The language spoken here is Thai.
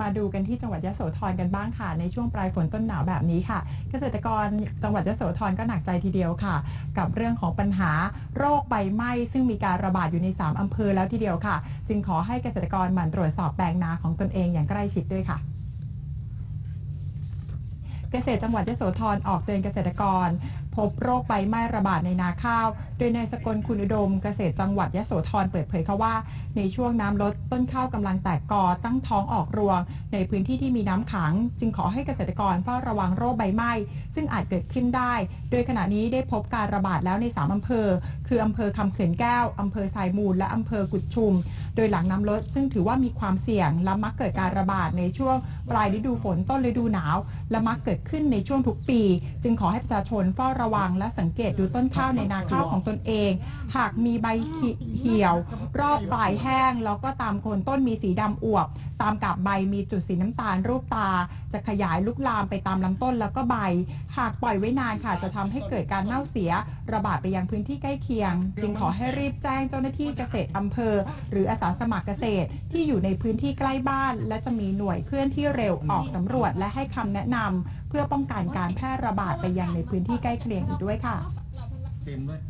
มาดูกันที่จังหวัดยะโสธรกันบ้างค่ะ ในช่วงปลายฝนต้นหนาวแบบนี้ค่ะ เกษตรกรจังหวัดยะโสธรก็หนักใจทีเดียวค่ะ กับเรื่องของปัญหาโรคใบไหม้ซึ่งมีการระบาดอยู่ใน 3 อำเภอแล้วทีเดียวค่ะ จึงขอให้เกษตรกรหมั่นตรวจสอบแปลงนาของตนเองอย่างใกล้ชิดด้วยค่ะเกษตรจังหวัดยะโสธรออกเตือนเกษตรกร พบโรคใบไม้ระบาดในนาข้าว โดยนายสกลคุณอุดมเกษตรจังหวัดยะโสธรเปิดเผยค่ะว่า ในช่วงน้ำลดต้นข้าวกำลังแตกกอตั้งท้องออกรวง ในพื้นที่ที่มีน้ำขัง จึงขอให้เกษตรกรเฝ้าระวังโรคใบไม้ซึ่งอาจเกิดขึ้นได้ โดยขณะนี้ได้พบการระบาดแล้วใน 3อำเภอ คืออำเภอคำเขื่อนแก้วอำเภอสายมูล และอำเภอกุดชุม โดยหลังน้ำลด ซึ่งถือว่ามีความเสี่ยงและมักเกิดการระบาดในช่วงปลายฤดูฝนต้นฤดูหนาว และมักเกิดขึ้นในช่วงทุกปี จึงขอให้ประชาชนเฝ้าระระวังและสังเกตดูต้นข้าวในนาข้าวของตนเอง หากมีใบเหี่ยว รอบปลายแห้ง แล้วก็ตามโคนต้นมีสีดำอวบ ตามกับใบมีจุดสีน้ำตาลรูปตา จะขยายลุกลามไปตามลำต้นแล้วก็ใบ หากปล่อยไว้นานค่ะจะทำให้เกิดการเน่าเสีย ระบาดไปยังพื้นที่ใกล้เคียง จึงขอให้รีบแจ้งเจ้าหน้าที่เกษตรอำเภอ หรืออาสาสมัครเกษตรที่อยู่ในพื้นที่ใกล้บ้าน และจะมีหน่วยเคลื่อนที่เร็วออกสำรวจและให้คำแนะนำ พื่อป้องกันการแพร่ระบาดไปยังในพื้นที่ใกล้เคียงอีกด้วยค่ะเต็มด้วย